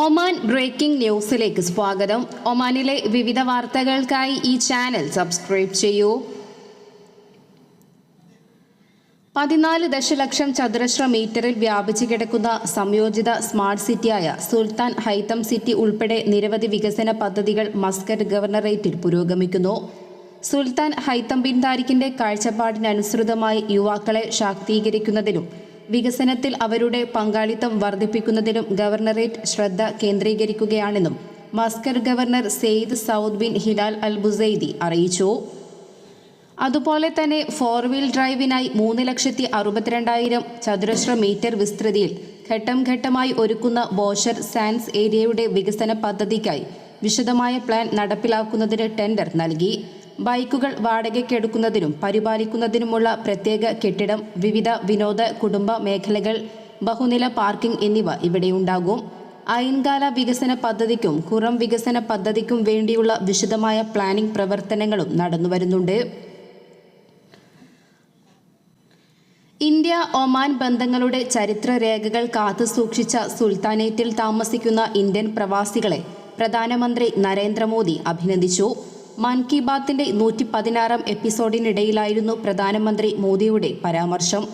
Oman breaking ന്യൂസിലേക്ക് സ്വാഗതം. ഒമാനിലെ വിവിധ വാർത്തകൾക്കായി ഈ ചാനൽ സബ്സ്ക്രൈബ് ചെയ്യൂ. പതിനാല് ദശലക്ഷം ചതുരശ്ര മീറ്ററിൽ വ്യാപിച്ചു കിടക്കുന്ന സംയോജിത സ്മാർട്ട് സിറ്റിയായ സുൽത്താൻ ഹൈത്തം സിറ്റി ഉൾപ്പെടെ നിരവധി വികസന പദ്ധതികൾ മസ്കറ്റ് ഗവർണറേറ്റിൽ പുരോഗമിക്കുന്നു. സുൽത്താൻ ഹൈത്തം ബിൻ താരിഖിന്റെ കാഴ്ചപ്പാടിനനുസൃതമായി യുവാക്കളെ ശാക്തീകരിക്കുന്നതിനും വികസനത്തിൽ അവരുടെ പങ്കാളിത്തം വർദ്ധിപ്പിക്കുന്നതിനും ഗവർണറേറ്റ് ശ്രദ്ധ കേന്ദ്രീകരിക്കുകയാണെന്നും Muscat governor Sayyid Saud bin Hilal Al Busaidi അറിയിച്ചു. അതുപോലെ തന്നെ ഫോർ വീൽ ഡ്രൈവിനായി മൂന്ന് ലക്ഷത്തി അറുപത്തിരണ്ടായിരം ചതുരശ്ര മീറ്റർ വിസ്തൃതിയിൽ ഘട്ടം ഘട്ടമായി ഒരുക്കുന്ന ബോഷർ സാൻസ് ഏരിയയുടെ വികസന പദ്ധതിക്കായി വിശദമായ പ്ലാൻ നടപ്പിലാക്കുന്നതിന് ടെൻഡർ നൽകി. ബൈക്കുകൾ വാടകയ്ക്കെടുക്കുന്നതിനും പരിപാലിക്കുന്നതിനുമുള്ള പ്രത്യേക കെട്ടിടം വിവിധ വിനോദ കുടുംബ മേഖലകൾ ബഹുനില പാർക്കിംഗ് എന്നിവ ഇവിടെയുണ്ടാകും. ഐൻകാല വികസന പദ്ധതിക്കും കുറം വികസന പദ്ധതിക്കും വേണ്ടിയുള്ള വിശദമായ പ്ലാനിംഗ് പ്രവർത്തനങ്ങളും നടന്നുവരുന്നുണ്ട്. ഇന്ത്യ ഒമാൻ ബന്ധങ്ങളുടെ ചരിത്ര രേഖകൾ കാത്തുസൂക്ഷിച്ച സുൽത്താനേറ്റിൽ താമസിക്കുന്ന ഇന്ത്യൻ പ്രവാസികളെ പ്രധാനമന്ത്രി നരേന്ദ്രമോദി അഭിനന്ദിച്ചു. മൻ കി ബാത്തിന്റെ നൂറ്റി പതിനാറാം എപ്പിസോഡിനിടയിലായിരുന്നു പ്രധാനമന്ത്രി മോദിയുടെ പരാമർശം.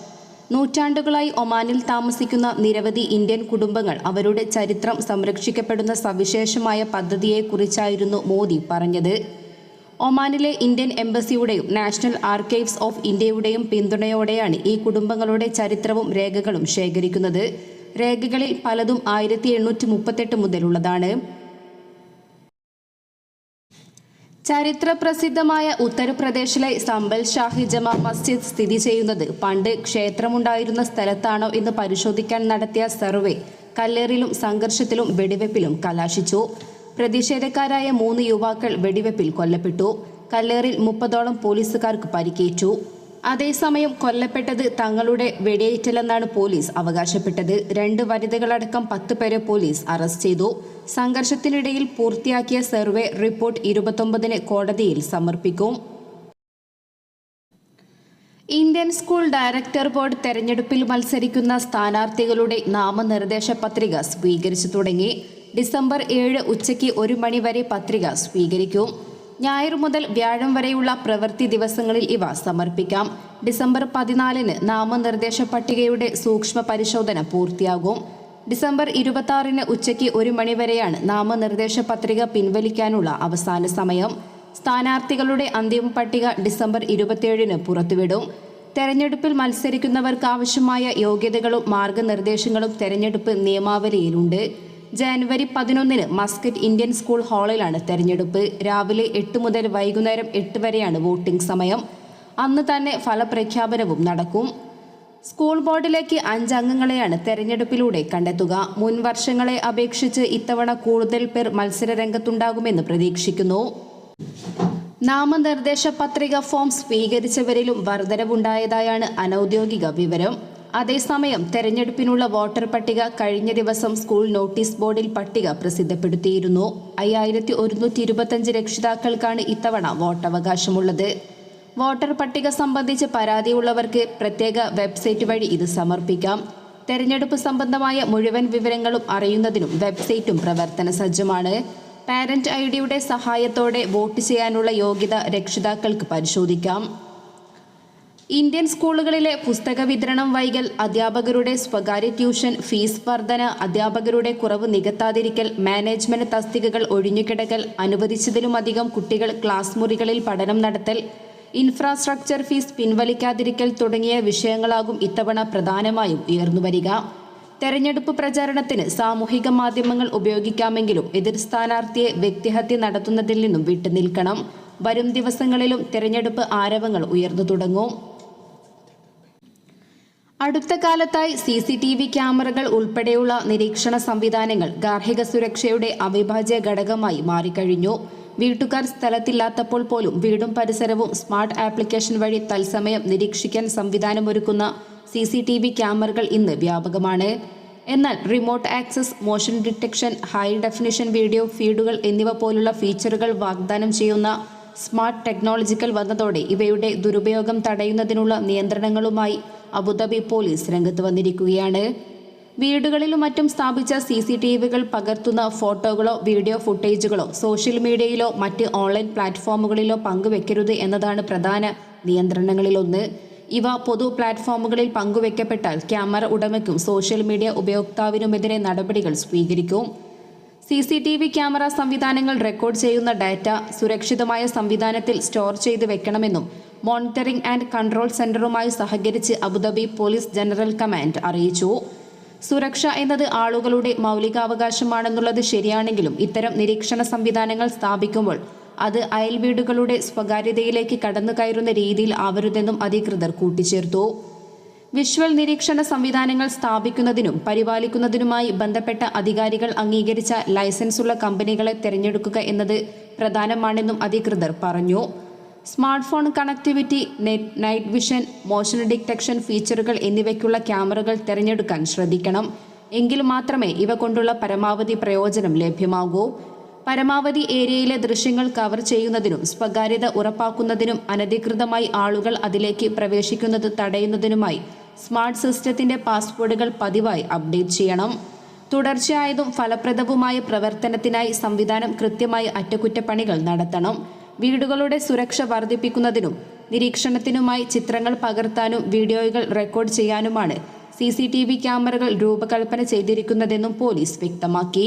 നൂറ്റാണ്ടുകളായി ഒമാനിൽ താമസിക്കുന്ന നിരവധി ഇന്ത്യൻ കുടുംബങ്ങൾ അവരുടെ ചരിത്രം സംരക്ഷിക്കപ്പെടുന്ന സവിശേഷമായ പദ്ധതിയെക്കുറിച്ചായിരുന്നു മോദി പറഞ്ഞത്. ഒമാനിലെ ഇന്ത്യൻ എംബസിയുടെയും നാഷണൽ ആർക്കൈവ്സ് ഓഫ് ഇന്ത്യയുടെയും പിന്തുണയോടെയാണ് ഈ കുടുംബങ്ങളുടെ ചരിത്രവും രേഖകളും ശേഖരിക്കുന്നത്. രേഖകളിൽ പലതും ആയിരത്തി എണ്ണൂറ്റി മുപ്പത്തെട്ട് മുതലുള്ളതാണ്. ചരിത്ര പ്രസിദ്ധമായ ഉത്തർപ്രദേശിലെ സമ്പൽ ഷാഹി ജമാ മസ്ജിദ് സ്ഥിതി ചെയ്യുന്നത് പണ്ട് ക്ഷേത്രമുണ്ടായിരുന്ന സ്ഥലത്താണോ എന്ന് പരിശോധിക്കാൻ നടത്തിയ സർവേ കല്ലേറിലും സംഘർഷത്തിലും വെടിവെപ്പിലും കലാശിച്ചു. പ്രതിഷേധക്കാരായ മൂന്ന് യുവാക്കൾ വെടിവെപ്പിൽ കൊല്ലപ്പെട്ടു. കല്ലേറിൽ മുപ്പതോളം പോലീസുകാർക്ക് പരിക്കേറ്റു. അതേസമയം കൊല്ലപ്പെട്ടത് തങ്ങളുടെ വെടിയേറ്റലെന്നാണ് പോലീസ് അവകാശപ്പെട്ടത്. രണ്ട് വനിതകളടക്കം പത്ത് പേരെ പോലീസ് അറസ്റ്റ് ചെയ്തു. സംഘർഷത്തിനിടയിൽ പൂർത്തിയാക്കിയ സർവേ റിപ്പോർട്ട് ഇരുപത്തൊമ്പതിന് കോടതിയിൽ സമർപ്പിക്കും. ഇന്ത്യൻ സ്കൂൾ ഡയറക്ടർ ബോർഡ് തെരഞ്ഞെടുപ്പിൽ മത്സരിക്കുന്ന സ്ഥാനാർത്ഥികളുടെ നാമനിർദ്ദേശ പത്രിക സ്വീകരിച്ചു തുടങ്ങി. ഡിസംബർ ഏഴ് ഉച്ചയ്ക്ക് ഒരു മണിവരെ പത്രിക സ്വീകരിക്കും. ഞായർ മുതൽ വ്യാഴം വരെയുള്ള പ്രവൃത്തി ദിവസങ്ങളിൽ ഇവ സമർപ്പിക്കാം. ഡിസംബർ പതിനാലിന് നാമനിർദ്ദേശ പട്ടികയുടെ സൂക്ഷ്മ പരിശോധന പൂർത്തിയാകും. ഡിസംബർ ഇരുപത്തി ആറിന് ഉച്ചയ്ക്ക് ഒരു മണിവരെയാണ് നാമനിർദ്ദേശ പത്രിക പിൻവലിക്കാനുള്ള അവസാന സമയം. സ്ഥാനാർത്ഥികളുടെ അന്തിമ പട്ടിക ഡിസംബർ ഇരുപത്തിയേഴിന് പുറത്തുവിടും. തെരഞ്ഞെടുപ്പിൽ മത്സരിക്കുന്നവർക്ക് ആവശ്യമായ യോഗ്യതകളും മാർഗനിർദ്ദേശങ്ങളും തെരഞ്ഞെടുപ്പ് നിയമാവലിയിലുണ്ട്. ജനുവരി പതിനൊന്നിന് മസ്കറ്റ് ഇന്ത്യൻ സ്കൂൾ ഹാളിലാണ് തെരഞ്ഞെടുപ്പ്. രാവിലെ എട്ട് മുതൽ വൈകുന്നേരം എട്ട് വരെയാണ് വോട്ടിംഗ് സമയം. അന്ന് തന്നെ ഫലപ്രഖ്യാപനവും നടക്കും. സ്കൂൾ ബോർഡിലേക്ക് അഞ്ച് അംഗങ്ങളെയാണ് തെരഞ്ഞെടുപ്പിലൂടെ കണ്ടെത്തുക. മുൻ വർഷങ്ങളെ അപേക്ഷിച്ച് ഇത്തവണ കൂടുതൽ പേർ മത്സരരംഗത്തുണ്ടാകുമെന്ന് പ്രതീക്ഷിക്കുന്നു. നാമനിർദ്ദേശ പത്രിക ഫോം സ്വീകരിച്ചവരിലും വർധനവുണ്ടായതായാണ് അനൌദ്യോഗിക വിവരം. അതേസമയം തെരഞ്ഞെടുപ്പിനുള്ള വോട്ടർ പട്ടിക കഴിഞ്ഞ ദിവസം സ്കൂൾ നോട്ടീസ് ബോർഡിൽ പട്ടിക പ്രസിദ്ധപ്പെടുത്തിയിരുന്നു. അയ്യായിരത്തി ഒരുന്നൂറ്റി ഇരുപത്തഞ്ച് രക്ഷിതാക്കൾക്കാണ് ഇത്തവണ വോട്ടവകാശമുള്ളത്. വോട്ടർ പട്ടിക സംബന്ധിച്ച് പരാതിയുള്ളവർക്ക് പ്രത്യേക വെബ്സൈറ്റ് വഴി ഇത് സമർപ്പിക്കാം. തെരഞ്ഞെടുപ്പ് സംബന്ധമായ മുഴുവൻ വിവരങ്ങളും അറിയുന്നതിനും വെബ്സൈറ്റും പ്രവർത്തന സജ്ജമാണ്. പാരന്റ് ഐ ഡിയുടെ സഹായത്തോടെ വോട്ട് ചെയ്യാനുള്ള യോഗ്യത രക്ഷിതാക്കൾക്ക് പരിശോധിക്കാം. ഇന്ത്യൻ സ്കൂളുകളിലെ പുസ്തക വിതരണം വൈകൽ അധ്യാപകരുടെ സ്വകാര്യ ട്യൂഷൻ ഫീസ് വർധന അധ്യാപകരുടെ കുറവ് നികത്താതിരിക്കൽ മാനേജ്മെന്റ് തസ്തികകൾ ഒഴിഞ്ഞുകിടക്കൽ അനുവദിച്ചതിലുമധികം കുട്ടികൾ ക്ലാസ് മുറികളിൽ പഠനം നടത്തൽ ഇൻഫ്രാസ്ട്രക്ചർ ഫീസ് പിൻവലിക്കാതിരിക്കൽ തുടങ്ങിയ വിഷയങ്ങളാകും ഇത്തവണ പ്രധാനമായും ഉയർന്നുവരിക തെരഞ്ഞെടുപ്പ് പ്രചാരണത്തിന് സാമൂഹിക മാധ്യമങ്ങൾ ഉപയോഗിക്കാമെങ്കിലും എതിർ സ്ഥാനാർത്ഥിയെ വ്യക്തിഹത്യ നടത്തുന്നതിൽ നിന്നും വിട്ടുനിൽക്കണം. വരും ദിവസങ്ങളിലും തെരഞ്ഞെടുപ്പ് ആരവങ്ങൾ ഉയർന്നു തുടങ്ങും. അടുത്ത കാലത്തായി സി സി ടി വി ക്യാമറകൾ ഉൾപ്പെടെയുള്ള നിരീക്ഷണ സംവിധാനങ്ങൾ ഗാർഹിക സുരക്ഷയുടെ അവിഭാജ്യ ഘടകമായി മാറിക്കഴിഞ്ഞു. വീട്ടുകാർ സ്ഥലത്തില്ലാത്തപ്പോൾ പോലും വീടും പരിസരവും സ്മാർട്ട് ആപ്ലിക്കേഷൻ വഴി തത്സമയം നിരീക്ഷിക്കാൻ സംവിധാനമൊരുക്കുന്ന സി സി ടി വി ക്യാമറകൾ ഇന്ന് വ്യാപകമാണ്. എന്നാൽ remote access motion detection high definition video ഫീഡുകൾ എന്നിവ പോലുള്ള ഫീച്ചറുകൾ വാഗ്ദാനം ചെയ്യുന്ന സ്മാർട്ട് ടെക്നോളജിക്കൽ വന്നതോടെ ഇവയുടെ ദുരുപയോഗം തടയുന്നതിനുള്ള നിയന്ത്രണങ്ങളുമായി അബുദാബി പോലീസ് രംഗത്ത് വന്നിരിക്കുകയാണ്. വീടുകളിലും മറ്റും സ്ഥാപിച്ച സി സി ടി വികൾ പകർത്തുന്ന ഫോട്ടോകളോ വീഡിയോ ഫുട്ടേജുകളോ സോഷ്യൽ മീഡിയയിലോ മറ്റ് ഓൺലൈൻ പ്ലാറ്റ്ഫോമുകളിലോ പങ്കുവെക്കരുത് എന്നതാണ് പ്രധാന നിയന്ത്രണങ്ങളിലൊന്ന്. ഇവ പൊതു പ്ലാറ്റ്ഫോമുകളിൽ പങ്കുവെക്കപ്പെട്ടാൽ ക്യാമറ ഉടമയ്ക്കും സോഷ്യൽ മീഡിയ ഉപയോക്താവിനുമെതിരെ നടപടികൾ സ്വീകരിക്കും. C C T V camera സംവിധാനങ്ങൾ റെക്കോർഡ് ചെയ്യുന്ന ഡാറ്റ സുരക്ഷിതമായ സംവിധാനത്തിൽ സ്റ്റോർ ചെയ്ത് വെക്കണമെന്നും മോണിറ്ററിംഗ് ആൻഡ് കൺട്രോൾ സെന്ററുമായി സഹകരിച്ച് അബുദാബി പോലീസ് ജനറൽ കമാൻഡ് അറിയിച്ചു. സുരക്ഷ എന്നത് ആളുകളുടെ മൗലികാവകാശമാണെന്നുള്ളത് ശരിയാണെങ്കിലും ഇത്തരം നിരീക്ഷണ സംവിധാനങ്ങൾ സ്ഥാപിക്കുമ്പോൾ അത് അയൽവീടുകളുടെ സ്വകാര്യതയിലേക്ക് കടന്നു കയറുന്ന രീതിയിൽ ആവരുതെന്നും അധികൃതർ കൂട്ടിച്ചേർത്തു. വിഷ്വൽ നിരീക്ഷണ സംവിധാനങ്ങൾ സ്ഥാപിക്കുന്നതിനും പരിപാലിക്കുന്നതിനുമായി ബന്ധപ്പെട്ട അധികാരികൾ അംഗീകരിച്ച ലൈസൻസുള്ള കമ്പനികളെ തിരഞ്ഞെടുക്കുക എന്നത് പ്രധാനമാണെന്നും അധികൃതർ പറഞ്ഞു. Smart phone connectivity net vision motion detection ഫീച്ചറുകൾ എന്നിവയ്ക്കുള്ള ക്യാമറകൾ തിരഞ്ഞെടുക്കാൻ ശ്രദ്ധിക്കണം. എങ്കിൽ മാത്രമേ ഇവ കൊണ്ടുള്ള പരമാവധി പ്രയോജനം ലഭ്യമാകൂ. പരമാവധി ഏരിയയിലെ ദൃശ്യങ്ങൾ കവർ ചെയ്യുന്നതിനും സ്വകാര്യത ഉറപ്പാക്കുന്നതിനും അനധികൃതമായി ആളുകൾ അതിലേക്ക് പ്രവേശിക്കുന്നത് തടയുന്നതിനുമായി സ്മാർട്ട് സിസ്റ്റത്തിന്റെ പാസ്വേഡുകൾ പതിവായി അപ്ഡേറ്റ് ചെയ്യണം. തുടർച്ചയായതും ഫലപ്രദവുമായ പ്രവർത്തനത്തിനായി സംവിധാനം കൃത്യമായി അറ്റകുറ്റപ്പണികൾ നടത്തണം. വീടുകളുടെ സുരക്ഷ വർദ്ധിപ്പിക്കുന്നതിനും നിരീക്ഷണത്തിനുമായി ചിത്രങ്ങൾ പകർത്താനും വീഡിയോകൾ റെക്കോർഡ് ചെയ്യാനുമാണ് സി ക്യാമറകൾ രൂപകൽപ്പന ചെയ്തിരിക്കുന്നതെന്നും പോലീസ് വ്യക്തമാക്കി.